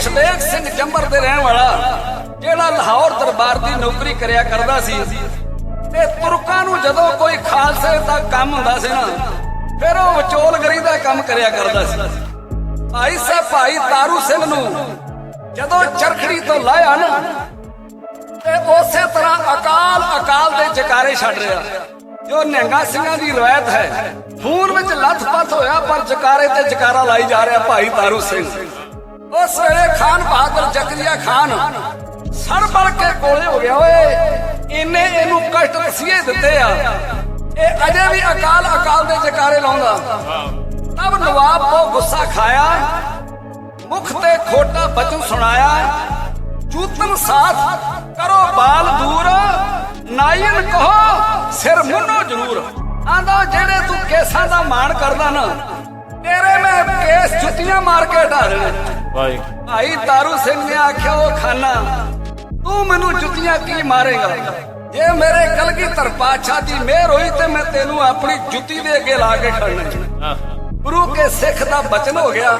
ਸ਼ਬੇਕ ਸਿੰਘ ਜੰਬਰ ਦੇ ਰਹਿਣ ਵਾਲਾ, ਜਿਹੜਾ ਲਾਹੌਰ ਦਰਬਾਰ ਦੀ ਨੌਕਰੀ ਕਰਿਆ ਕਰਦਾ ਸੀ। ਤੇ ਤੁਰਕਾਂ ਨੂੰ ਜਦੋਂ ਕੋਈ ਖਾਲਸੇ ਦਾ ਕੰਮ ਹੁੰਦਾ ਸੀ ਨਾ, ਫਿਰ ਉਹ ਵਿਚੋਲਗਰੀ ਦਾ ਕੰਮ ਕਰਿਆ ਕਰਦਾ ਸੀ। ਭਾਈ ਸਾਹਿਬ, ਭਾਈ ਤਾਰੂ ਸਿੰਘ ਨੂੰ ਜਦੋਂ ਚਰਖੜੀ ਤੋਂ ਲਾਇਆ ਨਾ, ਤੇ ਉਸੇ ਤਰ੍ਹਾਂ ਅਕਾਲ ਅਕਾਲ ਦੇ ਜਕਾਰੇ ਛੱਡ ਰਿਹਾ। ਜੋ ਨਿਹੰਗਾ ਸਿੰਘਾਂ ਦੀ ਰਵਾਇਤ ਹੈ, ਖੂਨ ਵਿੱਚ ਲੱਥ-ਪੱਥ ਹੋਇਆ, ਪਰ ਜਕਾਰੇ ਤੇ ਜਕਾਰਾ ਲਾਈ ਜਾ ਰਿਹਾ ਭਾਈ ਤਾਰੂ ਸਿੰਘ। ਉਸ ਵੇਲੇ ਖਾਨ ਬਹਾਦਰ ਜ਼ਕਰੀਆ ਖਾਨ ਸੜ ਬੜ ਕੇ ਕੋਲੇ ਹੋ ਗਿਆ ਓਏ। ਇੰਨੇ ਇਹਨੂੰ ਕਸ਼ਟ ਤਸੀਹੇ ਦਿੱਤੇ ਆ। ਇਹ ਅਜੇ ਵੀ ਅਕਾਲ ਅਕਾਲ ਦੇ ਜਕਾਰੇ ਲਾਉਂਦਾ। ਤਬ ਨਵਾਬ ਕੋ ਗੁੱਸਾ ਖਾਇਆ। ਮੁਖ ਤੇ ਖੋਟਾ ਬਚਨ ਸੁਣਾਇਆ। ਚੂਤਨ ਸਾਥ ਕਰੋ ਬਾਲ ਦੂਰ। ਨਾਇਨ ਕਹੋ, ਸਿਰ ਮੁੰਨੋ ਜ਼ਰੂਰ। ਆਂਦਾ, ਜਿਹੜੇ ਤੂੰ ਕੇਸਾਂ ਦਾ ਮਾਣ ਕਰਦਾ ਨਾ, ਤੇਰੇ ਮੈਂ ਕੇਸ ਜੁੱਤੀਆਂ ਮਾਰ ਕੇ ਢਾ ਦੇਣੇ ਵਾਹਿ ਭਾਈ ਤਾਰੂ ਸਿੰਘ ਨੇ ਆਖਿਆ ਉਹ ਖਾਨਾ ਤੂੰ ਮੈਨੂੰ ਜੁੱਤੀਆਂ ਕੀ ਮਾਰੇਗਾ? ਜੇ ਮੇਰੇ ਕਲਗੀਧਰ ਪਾਤਸ਼ਾਹ ਦੀ ਮਿਹਰ ਹੋਈ ਤੇ ਮੈਂ ਤੈਨੂੰ ਆਪਣੀ ਜੁੱਤੀ ਦੇ ਅੱਗੇ ਲਾ ਕੇ ਖੜਨਾ ਗੁਰੂ ਕੇ ਸਿੱਖ ਦਾ ਬਚਨ ਹੋ ਗਿਆ।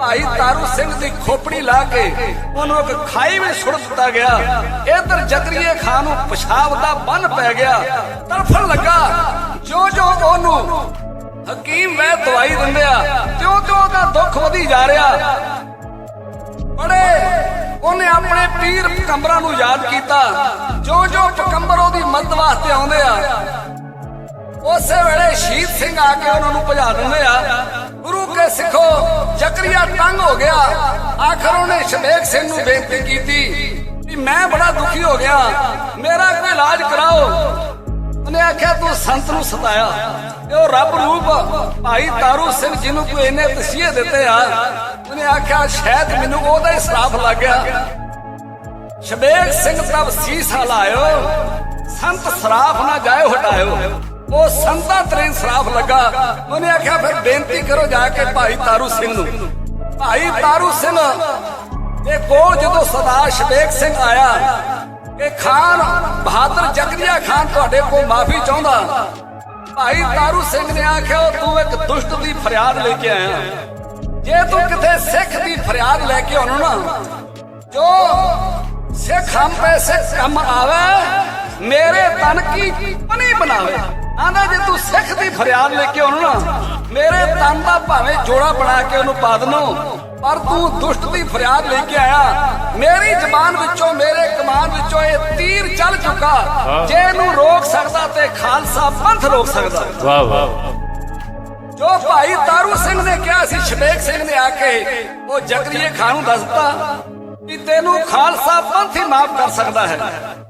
ਭਾਈ ਤਾਰੂ ਸਿੰਘ ਦੀ ਖੋਪੜੀ ਲਾ ਕੇ ਉਹਨੂੰ ਇੱਕ ਖਾਈ ਵਿੱਚ ਸੁੱਟ ਦਿੱਤਾ ਗਿਆ। ਇਧਰ ਜਕਰੀਏ ਖਾਨ ਨੂੰ ਪਿਸ਼ਾਬ ਦਾ ਬੰਨ ਪੈ ਗਿਆ। ਤੜਫਣ ਲੱਗਾ। ਜੋ ਜੋ ਉਹਨੂੰ ਹਕੀਮ ਵੈ ਦਵਾਈ ਦਿੰਦੇ ਆ ਤਿਉਂ ਤਿਉਂ ਉਹਦਾ ਦੁੱਖ ਵਧੀ ਜਾ ਰਿਹਾ। ਬੜੇ ਉਹਨੇ ਆਪਣੇ ਪੀਰ ਪਕੰਬਰਾਂ ਨੂੰ ਯਾਦ ਕੀਤਾ। ਜੋ ਜੋ ਪਕੰਬਰ ਉਹਦੀ ਮਦਦ ਵਾਸਤੇ ਆਉਂਦੇ ਆ, ਉਸੇ ਵੇਲੇ ਸ਼ਹੀਦ ਸਿੰਘ ਆ ਕੇ ਉਹਨਾਂ ਨੂੰ ਭਜਾ ਦਿੰਦੇ ਆ। ਗੁਰੂ ਕੇ ਸਿੱਖੋ, ਜ਼ਕਰੀਆ ਤੰਗ ਹੋ ਗਿਆ। ਆਖਰ ਉਹਨੇ ਸ਼ਬੇਕ ਸਿੰਘ ਨੂੰ ਬੇਨਤੀ ਕੀਤੀ ਵੀ ਮੈਂ ਬੜਾ ਦੁਖੀ ਹੋ ਗਿਆ। ਮੇਰਾ ਕੋਈ ਇਲਾਜ ਕਰਾਓ। ਉਹਨੇ ਆਖਿਆ, ਤੂੰ ਸੰਤ ਨੂੰ ਸਤਾਇਆ। ਉਹ ਰੱਬ ਰੂਪ ਭਾਈ ਤਾਰੂ ਸਿੰਘ ਜਿਹਨੂੰ ਕੋਈ ਇਹਨੇ ਤਸੀਹੇ ਦਿੱਤੇ ਆ, ਉਹਨੇ ਆਖਿਆ, ਸ਼ਾਇਦ ਮੈਨੂੰ ਉਹਦਾ ਹੀ ਸਰਾਫ ਲੱਗ ਗਿਆ। ਸ਼ਬੇਕ ਸਿੰਘ ਤਬ ਸੀਸਾ ਲਾਇਓ ਸੰਤ ਸਰਾਫ ਨਾ ਜਾਇਓ ਹਟਾਇਓ। ਉਹ ਸੰਤਾਂ ਤਰੇ ਸਰਾਫ ਲੱਗਾ। ਉਹਨੇ ਆਖਿਆ, ਫਿਰ ਬੇਨਤੀ ਕਰੋ ਜਾ ਕੇ ਭਾਈ ਤਾਰੂ ਸਿੰਘ ਨੂੰ। ਭਾਈ ਤਾਰੂ ਸਿੰਘ ਇਹ ਕੋ ਜਦੋਂ ਸਰਦਾਰ ਸ਼ਬੇਕ ਸਿੰਘ ਆਇਆ ਇਹ ਖਾਨ ਬਹਾਦਰ ਜ਼ਕਰੀਆ ਖਾਨ ਤੁਹਾਡੇ ਕੋਲ ਮਾਫੀ ਚਾਹੁੰਦਾ। ਭਾਈ ਤਾਰੂ ਸਿੰਘ ਨੇ ਆਖਿਆ, ਉਹ ਤੂੰ ਇੱਕ ਦੁਸ਼ਟ ਦੀ ਫਰਿਆਦ ਲੈ ਕੇ ਆਇਆ। ਜੇ ਤੂੰ ਕਿਤੇ ਸਿੱਖ ਦੀ ਫਰਿਆਦ ਲੈ ਕੇ ਆਉਣਾ ਨਾ, ਜੋ ਸਿੱਖ ਹਮ ਪੈ ਕੰਮ ਆਵੇ, ਮੇਰੇ ਤਨ ਕੀ ਪਨੀ ਬਣਾਵੇ। ਆਂਦਾ, ਜੇ ਤੂੰ ਸਿੱਖ ਦੀ ਫਰਿਆਦ ਲੈ ਕੇ ਆਉਣਾ ਨਾ, ਮੇਰੇ ਤਨ ਦਾ ਭਾਵੇਂ ਜੋੜਾ ਬਣਾ ਕੇ ਉਹਨੂੰ ਪਾ ਦਨੋ। ਪਰ ਤੂੰ ਦੁਸ਼ਟ ਦੀ ਫਰਿਆਦ ਲੈ ਕੇ ਆਇਆ। ਮੇਰੀ ਜ਼ਬਾਨ ਵਿੱਚੋਂ ਮੇਰੇ ਕਮਾਨ ਵਿੱਚੋਂ ਇਹ ਤੀਰ ਚੱਲ ਚੁੱਕਾ। ਜੇ ਇਹਨੂੰ ਰੋਕ ਸਕਦਾ ਤੇ ਖਾਲਸਾ ਪੰਥ ਰੋਕ ਸਕਦਾ। ਵਾਹ ਵਾਹ। ਜੋ ਭਾਈ ਤਾਰੂ ਸਿੰਘ ਨੇ ਕਿਹਾ ਸੀ ਸ਼ਬੇਕ ਸਿੰਘ ਨੇ ਆ ਕੇ ਉਹ ਜਗਰੀਏ ਖਾਨ ਨੂੰ ਦੱਸਤਾ ਕਿ ਤੈਨੂੰ ਖਾਲਸਾ ਪੰਥ ਹੀ ਮਾਫ ਕਰ ਸਕਦਾ ਹੈ।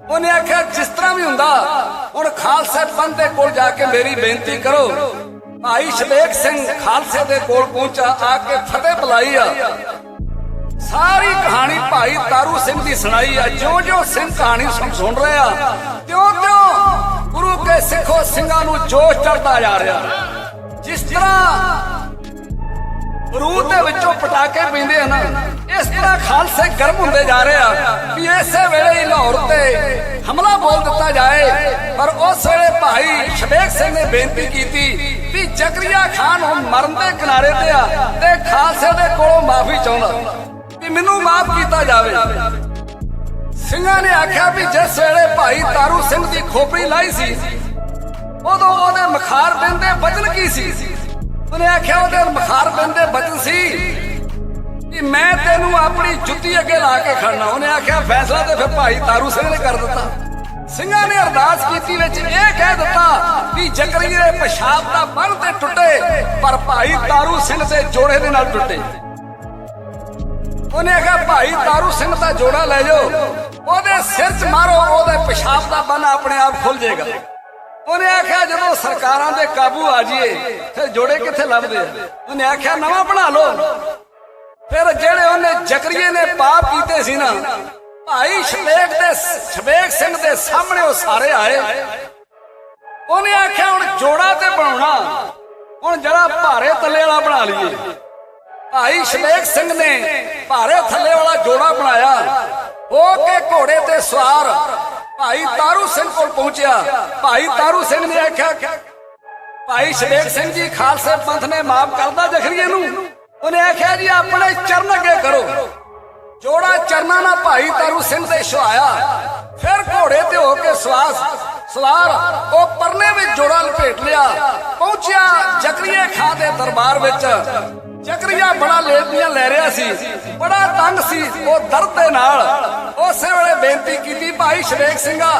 ਉਹਨੇ ਆਖਿਆ ਜਿਸ ਤਰ੍ਹਾਂ ਵੀ ਹੁੰਦਾ ਹੁਣ ਖਾਲਸੇ ਪੰਥ ਦੇ ਕੋਲ ਜਾ ਕੇ ਮੇਰੀ ਬੇਨਤੀ ਕਰੋ। ਭਾਈ ਸ਼ਬੇਕ ਸਿੰਘ ਖਾਲਸੇ ਦੇ ਕੋਲ ਪਹੁੰਚਾ, ਆ ਕੇ ਫਤਿਹ ਬੁਲਾਈ ਆ। ਸਾਰੀ ਕਹਾਣੀ ਭਾਈ ਤਾਰੂ ਸਿੰਘ ਦੀ ਸੁਣਾਈ ਆ। ਜੋ ਜਿਉਂ ਸਿੰਘ ਕਹਾਣੀ ਸੁਣ ਰਿਹਾ ਰਹੇ ਆ ਤਿਉਂ ਤਿਉਂ ਗੁਰੂ ਕੇ ਸਿੱਖੋ ਸਿੰਘਾਂ ਨੂੰ ਜੋਸ਼ ਚੜਦਾ ਜਾ ਰਿਹਾ। ਜਿਸ ਤਰ੍ਹਾਂ ਰੂਹ ਦੇ ਵਿੱਚੋਂ ਪਟਾਕੇ ਪੈਂਦੇ ਹਨ। ਇਸ ਤਰ੍ਹਾਂ ਖਾਲਸੇ ਗਰਮ ਹੁੰਦੇ ਜਾ ਰਹੇ ਆ ਵੀ ਇਸੇ ਵੇਲੇ ਹੀ ਲਾਹੌਰ ਤੇ ਹਮਲਾ ਬੋਲ ਦਿੱਤਾ ਜਾਏ। ਪਰ ਉਸ ਵੇਲੇ ਭਾਈ ਸ਼ਬੇਕ ਸਿੰਘ ਨੇ ਬੇਨਤੀ ਕੀਤੀ ਵੀ ਜ਼ਕਰੀਆ ਖਾਨ ਹੁਣ ਮਰਨ ਦੇ ਕਿਨਾਰੇ ਤੇ ਆ ਤੇ ਖਾਲਸੇ ਦੇ ਕੋਲੋਂ ਮਾਫੀ ਚਾਹੁੰਦਾ ਵੀ ਮੈਨੂੰ ਮਾਫ ਕੀਤਾ ਜਾਵੇ। ਸਿੰਘਾਂ ਨੇ ਆਖਿਆ ਵੀ ਜਿਸ ਵੇਲੇ ਭਾਈ ਤਾਰੂ ਸਿੰਘ ਦੀ ਖੋਪੜੀ ਲਾਈ ਸੀ, ਉਦੋਂ ਉਹਦੇ ਮਖਾਰ ਬਿੰਦ ਦੇ ਬਚਨ ਕੀ ਸੀ? ਉਹਨੇ ਆਖਿਆ ਉਹਦੇ ਮਖਾਰ ਬਿੰਦ ਦੇ ਬਚਨ ਸੀ ਕਿ ਮੈਂ ਤੈਨੂੰ ਆਪਣੀ ਜੁੱਤੀ ਅੱਗੇ ਲਾ ਕੇ ਖੜਨਾ। ਉਹਨੇ ਆਖਿਆ, ਫੈਸਲਾ ਤੇ ਫਿਰ ਭਾਈ ਤਾਰੂ ਸਿੰਘ ਨੇ ਕਰ ਦਿੱਤਾ। ਸਿੰਘਾਂ ਨੇ ਅਰਦਾਸ ਕੀਤੀ ਵਿੱਚ ਇਹ ਕਹਿ ਦਿੱਤਾ ਕਿ ਜ਼ਕਰੀਆ ਦੇ ਪਿਸ਼ਾਬ ਦਾ ਬੰਨ ਤੇ ਟੁੱਟੇ, ਪਰ ਭਾਈ ਤਾਰੂ ਸਿੰਘ ਦੇ ਜੋੜੇ ਦੇ ਨਾਲ ਟੁੱਟੇ। ਉਹਨੇ ਆਖਿਆ, ਭਾਈ ਤਾਰੂ ਸਿੰਘ ਦਾ ਜੋੜਾ ਲੈ ਜਾਓ, ਉਹਦੇ ਸਿਰ 'ਚ ਮਾਰੋ, ਉਹਦੇ ਪਿਸ਼ਾਬ ਦਾ ਬੰਨ ਆਪਣੇ ਆਪ ਖੁੱਲ ਜਾਏਗਾ। ਉਹਨੇ ਆਖਿਆ, ਜਦੋਂ ਸਰਕਾਰਾਂ ਦੇ ਕਾਬੂ ਆ ਜਾਈਏ, ਫਿਰ ਜੋੜੇ ਕਿੱਥੇ ਲੱਭਦੇ ਆ? ਉਹਨੇ ਆਖਿਆ, ਨਵਾਂ ਬਣਾ ਲਓ। ਫਿਰ ਜਿਹੜੇ ਉਹਨੇ ਜ਼ਕਰੀਏ ਨੇ ਪਾਪ ਕੀਤੇ ਸੀ ਨਾ, ਭਾਈ ਸ਼ਬੇਕ ਦੇ ਸ਼ਬੇਕ ਸਿੰਘ ਦੇ ਸਾਹਮਣੇ ਉਹ ਸਾਰੇ ਆਏ। ਉਹਨੇ ਆਖਿਆ, ਹੁਣ ਜੋੜਾ ਤੇ ਬਣਾਉਣਾ। ਹੁਣ ਜਿਹੜਾ ਭਾਰੇ ਥੱਲੇ ਵਾਲਾ ਬਣਾ ਲਈਏ। ਭਾਈ ਸ਼ਬੇਕ ਸਿੰਘ ਨੇ ਭਾਰੇ ਥੱਲੇ ਵਾਲਾ ਜੋੜਾ ਬਣਾਇਆ। ਹੋ ਕੇ ਘੋੜੇ ਤੇ ਸਵਾਰ ਭਾਈ ਤਾਰੂ ਸਿੰਘ ਕੋਲ ਪਹੁੰਚਿਆ। ਭਾਈ ਤਾਰੂ ਸਿੰਘ ਨੇ ਆਖਿਆ, ਭਾਈ ਸ਼ਬੇਕ ਸਿੰਘ ਜੀ, ਖਾਲਸੇ ਪੰਥ ਨੇ ਮਾਫ ਕਰਦਾ ਜ਼ਖਰੀਏ ਨੂੰ। ਉਹਨੇ ਆਖਿਆ, ਜੀ, ਆਪਣੇ ਚਰਨ ਅੱਗੇ ਕਰੋ। ਜੋੜਾ ਚਰਨਾਂ ਨਾਲ ਭਾਈ ਤਾਰੂ ਸਿੰਘ ਤੇ ਛੁਆਇਆ ਫਿਰ ਘੋੜੇ ਤੇ ਹੋ ਕੇ ਸਵਾਸ ਸਵਾਰ, ਉਹ ਪਰਨੇ ਵਿੱਚ ਜੋੜਾ ਲਪੇਟ ਲਿਆ। ਪਹੁੰਚਿਆ ਜਕਰੀਏ ਖਾਂ ਦੇ ਦਰਬਾਰ ਵਿੱਚ। ਜਕਰੀਆ ਬੜਾ ਲੇਟੀਆਂ ਲੈ ਰਿਹਾ ਸੀ। ਬੜਾ ਤੰਗ ਸੀ ਉਹ ਦਰਦ ਦੇ ਨਾਲ। ਉਸੇ ਵੇਲੇ ਬੇਨਤੀ ਕੀਤੀ, ਭਾਈ ਸ਼ਰੇਖ ਸਿੰਘਾ,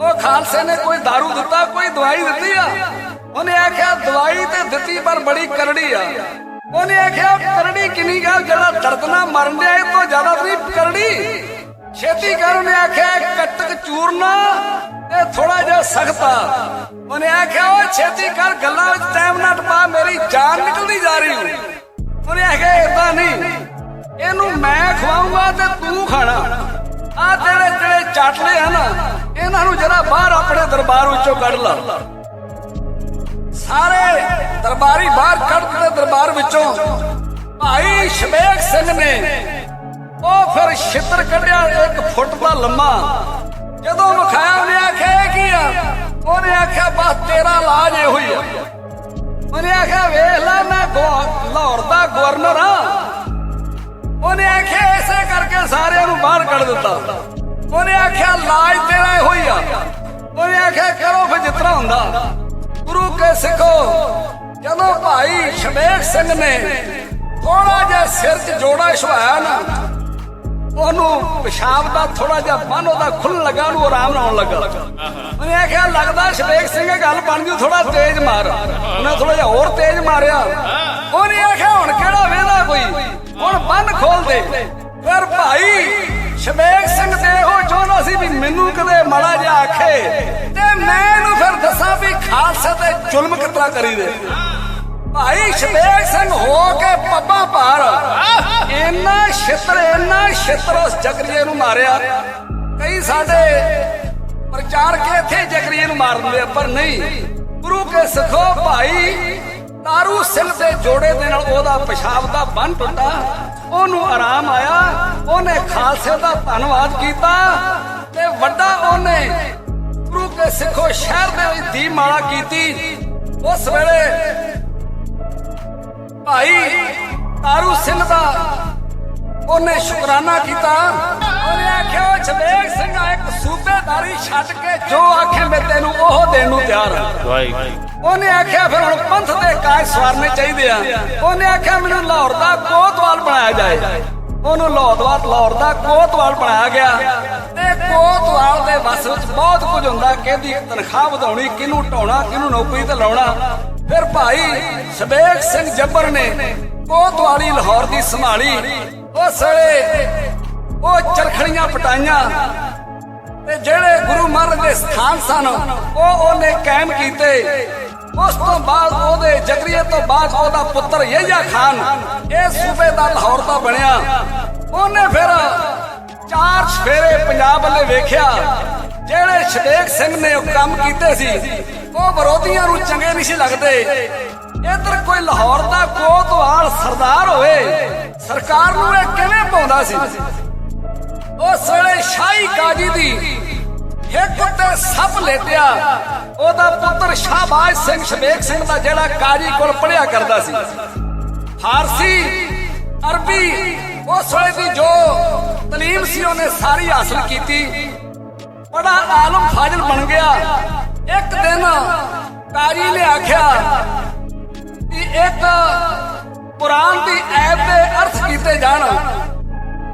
ਉਹ ਖਾਲਸੇ ਨੇ ਕੋਈ दारू ਦਿੱਤਾ, ਕੋਈ ਦਵਾਈ ਦਿੱਤੀ ਆ? ਉਹਨੇ ਆਖਿਆ, ਦਵਾਈ ਤੇ ਦਿੱਤੀ, ਪਰ ਬੜੀ ਕਰੜੀ ਆ। ਉਹਨੇ ਆਖਿਆ, ਕਰੜੀ ਕਿੰਨੀ ਗੱਲ ਜਿਹੜਾ ਦਰਦ ਨਾਲ ਮਰਨ ਡਿਆ, ਇਹ ਤੋਂ ਜ਼ਿਆਦਾ ਨਹੀਂ, ਕਰੜੀ। ਛੇਤੀ ਕਰ ਉਹਨੇ ਆਖਿਆ, ਕੱਟਕ ਚੂਰਨਾ ਇਹ ਥੋੜਾ ਜਿਹਾ ਸਖਤਾ ਉਹਨੇ ਆਖਿਆ ਉਹ ਛੇਤੀ ਕਰ, ਗੱਲਾਂ ਵਿੱਚ ਟਾਈਮ ਨਾ ਟਪਾ, ਮੇਰੀ ਜਾਨ ਨਿਕਲਦੀ ਜਾ ਰਹੀ ਹੈ ਉਹਨੇ ਆਖਿਆ ਇਦਾਂ ਨਹੀਂ। ਇਹਨੂੰ ਮੈਂ ਖਵਾਉਂਗਾ ਤੇ ਤੂੰ ਖਾਣਾ। ਆ ਤੇਰੇ ਜਿਹੜੇ ਚਾਟਲੇ ਹਨ ਇਹਨਾਂ ਨੂੰ ਜਰਾ ਬਾਹਰ ਆਪਣੇ ਦਰਬਾਰ ਵਿੱਚੋਂ ਕੱਢ ਲਾ। ਸਾਰੇ ਦਰਬਾਰੀ ਬਾਹਰ ਕੱਢ ਦਿੱਤੇ ਦਰਬਾਰ ਵਿੱਚੋਂ। ਭਾਈ ਸ਼ਬੇਕ ਸਿੰਘ ਨੇ ਉਹ ਫਿਰ ਛਿੱਤਰ ਕੱਢਿਆ ਇੱਕ ਫੁੱਟ ਦਾ ਲੰਮਾ। ਜਦੋਂ ਵਿਖਾਇਆ ਉਹਨੇ ਆਖਿਆ, ਇਹ ਕੀ ਆ? ਉਹਨੇ ਆਖਿਆ, ਬਸ ਤੇਰਾ ਇਲਾਜ ਇਹੋ ਹੀ ਆ। ਲਾਹੌਰ ਦਾ ਗਵਰਨਰ ਆ। ਉਹਨੇ ਆਖਿਆ ਐਸੇ ਕਰਕੇ ਸਾਰਿਆਂ ਨੂੰ ਬਾਹਰ ਕੱਢ ਦਿੱਤਾ। ਉਹਨੇ ਆਖਿਆ, ਲਾਜ ਤੇਰਾ ਇਹੋ ਹੀ ਆ। ਉਹਨੇ ਆਖਿਆ, ਕਰੋ ਫਿਰ ਜਿਤਨਾ ਹੁੰਦਾ। ਗੁਰੂ ਕੇ ਸਿੱਖੋ। ਜਦੋਂ ਭਾਈ ਸ਼ਮੇਕ ਸਿੰਘ ਨੇ ਥੋੜਾ ਜਿਹਾ ਸਿਰ 'ਚ ਜੋੜਾ ਛਵਾਇਆ ਨਾ। ਉਹਨੂੰ ਪਿਸ਼ਾਬ ਦਾ ਥੋੜਾ ਜਿਹਾ ਮਨ ਉਹਦਾ ਖੁੱਲਣ ਲੱਗਾ, ਉਹਨੂੰ ਆਰਾਮ ਆਉਣ ਲੱਗਾ। ਉਹਨੇ ਆਖਿਆ ਲੱਗਦਾ ਸ਼ਮੇਕ ਸਿੰਘ ਗੱਲ ਬਣ ਗਈ ਥੋੜਾ ਤੇਜ਼ ਮਾਰ। ਉਹਨੇ ਥੋੜਾ ਜਿਹਾ ਹੋਰ ਤੇਜ਼ ਮਾਰਿਆ। ਉਹਨੇ ਆਖਿਆ, ਹੁਣ ਕਿਹੜਾ ਵੇਲਾ ਕੋਈ? ਹੁਣ ਬੰਨ ਖੋਲ ਦੇ। ਫਿਰ ਭਾਈ ਸ਼ਮੇਕ ਸਿੰਘ ਤੇ ਉਹ ਚਾਹੁੰਦਾ ਸੀ ਵੀ ਮੈਨੂੰ ਕਦੇ ਮਾੜਾ ਜਿਹਾ ਆਖੇ ਤੇ ਮੈਂ ਇਹਨੂੰ ਫਿਰ ਦੱਸਾਂ ਵੀ ਖਾਲਸਾ ਤੇ ਜ਼ੁਲਮ ਕਿਤਨਾ ਕਰੀਦੇ। ਭਾਈ ਸ਼ਬੇਕ ਸਿੰਘ ਹੋ ਕੇ ਪੱਪਾ ਪਾਰ ਇੰਨਾ ਛਿੱਤਰ ਇੰਨਾ ਛਿੱਤਰ ਉਸ ਜਗਰੀਏ ਨੂੰ ਮਾਰਿਆ। ਕਈ ਸਾਡੇ ਪ੍ਰਚਾਰਕ ਇੱਥੇ ਜਗਰੀਏ ਨੂੰ ਮਾਰ ਦਿੰਦੇ ਪਰ ਨਹੀਂ। ਗੁਰੂ ਕੇ ਸਿੱਖੋ ਭਾਈ, ਤਾਰੂ ਸਿੰਘ ਦੇ ਜੋੜੇ ਦੇ ਨਾਲ ਉਹਦਾ ਪਿਸ਼ਾਬ ਦਾ ਬੰਨ ਟੁੱਟਾ। ਉਹਨੂੰ ਆਰਾਮ ਆਇਆ, ਉਹਨੇ ਖਾਲਸੇ ਦਾ ਧੰਨਵਾਦ ਕੀਤਾ ਤੇ ਵੱਡਾ ਉਹਨੇ ਗੁਰੂ ਕੇ ਸਿੱਖੋ ਸ਼ਹਿਰ ਦੇ ਵਿੱਚ ਦੀਪਮਾਲਾ ਕੀਤੀ। ਉਸ ਵੇਲੇ ਭਾਈ ਤਾਰੂ ਸਿੰਘ ਦਾ ਉਹਨੇ ਸ਼ੁਕਰਾਨਾ ਕੀਤਾ। ਉਹਨੇ ਆਖਿਆ ਉਹ ਛਬੇਕ ਸਿੰਘਾ ਇੱਕ ਸੂਬੇਦਾਰੀ ਛੱਡ ਕੇ ਜੋ ਆਖੇ ਮੈਂ ਤੈਨੂੰ ਉਹ ਦੇਣ ਨੂੰ ਤਿਆਰ ਹਾਂ ਉਹਨੇ ਆਖਿਆ, ਫਿਰ ਹੁਣ ਪੰਥ ਦੇ ਕਾਜ ਸਵਾਰਨੇ ਚਾਹੀਦੇ ਆ। ਉਹਨੇ ਆਖਿਆ, ਮੈਨੂੰ ਲਾਹੌਰ ਦਾ ਕੋਤਵਾਲ ਬਣਾਇਆ ਜਾਏ। ਉਹਨੂੰ ਲਾਹੌਰ ਲਾਹੌਰ ਦਾ ਕੋਤਵਾਲ ਬਣਾਇਆ ਗਿਆ। ਤੇ ਕੋਤਵਾਲ ਦੇ ਵਸ ਵਿੱਚ ਬਹੁਤ ਕੁਝ ਹੁੰਦਾ, ਕਿਹਦੀ ਤਨਖਾਹ ਵਧਾਉਣੀ, ਕਿਹਨੂੰ ਢਾਉਣਾ, ਕਿਹਨੂੰ ਨੌਕਰੀ ਤੇ ਲਾਉਣਾ। ਫਿਰ ਭਾਈ ਸਬੇਕ ਸਿੰਘ ਜੱਬਰ ਨੇ ਕੋਤਵਾਲੀ ਲਾਹੌਰ ਦੀ ਸੰਭਾਲੀ। ਉਸ ਵੇਲੇ ਉਹ ਚਰਖੜੀਆਂ ਪਟਾਈਆਂ। ਤੇ ਜਿਹੜੇ ਗੁਰੂ ਮਹਾਰਾਜ ਦੇ ਸਥਾਨ ਸਨ, ਉਹ ਉਹਨੇ ਕਾਇਮ ਕੀਤੇ। ਉਸ ਤੋਂ ਬਾਅਦ ਉਹਦੇ ਜਗਰੀਏ ਤੋਂ ਬਾਅਦ ਉਹਦਾ ਪੁੱਤਰ ਯਹੀਆ ਖਾਨ, ਇਹ ਸੂਬੇ ਦਾ ਲਾਹੌਰ ਦਾ ਬਣਿਆ। ਉਹਨੇ ਫਿਰ ਚਾਰ ਸਫੇਰੇ ਪੰਜਾਬ ਵੱਲੇ ਵੇਖਿਆ। ਜਿਹੜੇ ਸ਼ਬੇਕ ਸਿੰਘ ਨੇ ਉਹ ਕੰਮ ਕੀਤੇ ਸੀ, ਉਹ ਵਿਰੋਧੀਆਂ ਨੂੰ ਚੰਗੇ ਨਹੀਂ ਸੀ ਲੱਗਦੇ। ਇਧਰ ਕੋਈ ਲਾਹੌਰ ਦਾ ਕੋਤਵਾਲ ਸਰਦਾਰ ਹੋਵੇ, ਸਰਕਾਰ ਨੂੰ ਇਹ ਕਿਵੇਂ ਪਾਉਂਦਾ ਸੀ? ਉਸ ਵੇਲੇ ਸ਼ਾਹੀ ਕਾਜੀ ਦੀ ਹਿੱਕ ਉੱਤੇ ਸੱਪ ਲੇਟਿਆ, ਉਹਦਾ ਪੁੱਤਰ ਸ਼ਾਹਬਾਜ਼ ਸਿੰਘ ਸ਼ਬੇਕ ਸਿੰਘ ਦਾ ਜਿਹੜਾ ਕਾਜੀ ਕੋਲ ਪੜਿਆ ਕਰਦਾ ਸੀ। ਫਾਰਸੀ, ਅਰਬੀ, ਉਸ ਵੇਲੇ ਦੀ ਜੋ ਤਲੀਮ ਸੀ, ਉਹਨੇ ਸਾਰੀ ਹਾਸਲ ਕੀਤੀ। ਬੜਾ ਆਲਮ ਫਾਜ਼ਲ ਬਣ ਗਿਆ। ਇੱਕ ਦਿਨ ਕਾਜੀ ਨੇ ਆਖਿਆ ਕਿ ਇੱਕ ਕੁਰਾਨ ਦੀ ਐਤ ਦੇ ਅਰਥ ਕੀਤੇ ਜਾਣ।